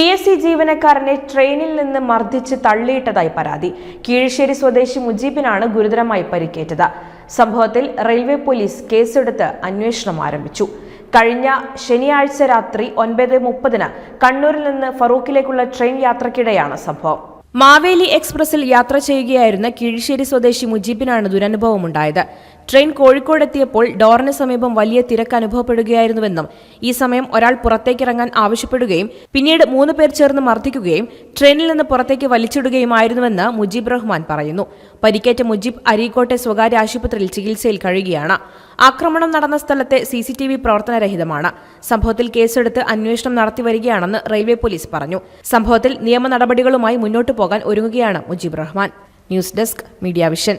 P S C ജീവനക്കാരനെ ട്രെയിനിൽ നിന്ന് മർദ്ദിച്ച് തള്ളിയിട്ടതായി പരാതി. കീഴ്ശ്ശേരി സ്വദേശി മുജീബിനാണ് ഗുരുതരമായി പരിക്കേറ്റത്. സംഭവത്തിൽ റെയിൽവേ പോലീസ് കേസെടുത്ത് അന്വേഷണം ആരംഭിച്ചു. കഴിഞ്ഞ ശനിയാഴ്ച രാത്രി ഒൻപത് മുപ്പതിന് കണ്ണൂരിൽ നിന്ന് ഫറൂഖിലേക്കുള്ള ട്രെയിൻ യാത്രക്കിടെയാണ് സംഭവം. മാവേലി എക്സ്പ്രസിൽ യാത്ര ചെയ്യുകയായിരുന്ന കീഴ്ശ്ശേരി സ്വദേശി മുജീബിനാണ് ദുരനുഭവമുണ്ടായത്. ട്രെയിൻ കോഴിക്കോടെത്തിയപ്പോൾ ഡോറിന് സമീപം വലിയ തിരക്ക് അനുഭവപ്പെടുകയായിരുന്നുവെന്നും ഈ സമയം ഒരാൾ പുറത്തേക്കിറങ്ങാൻ ആവശ്യപ്പെടുകയും പിന്നീട് മൂന്ന് പേർ ചേർന്ന് മർദ്ദിക്കുകയും ട്രെയിനിൽ നിന്ന് പുറത്തേക്ക് വലിച്ചിടുകയുമായിരുന്നുവെന്ന് മുജീബ് റഹ്മാൻ പറയുന്നു. പരിക്കേറ്റ മുജീബ് അരീക്കോട്ടെ സ്വകാര്യ ആശുപത്രിയിൽ ചികിത്സയിൽ കഴിയുകയാണ്. ആക്രമണം നടന്ന സ്ഥലത്തെ സി സി ടി വി പ്രവർത്തനരഹിതമാണ്. സംഭവത്തിൽ കേസെടുത്ത് അന്വേഷണം നടത്തിവരികയാണെന്ന് റെയിൽവേ പോലീസ് പറഞ്ഞു. സംഭവത്തിൽ നിയമ നടപടികളുമായി മുന്നോട്ടു പോകാൻ ഒരുങ്ങുകയാണ് Mujeeb Rahman. News desk media vision.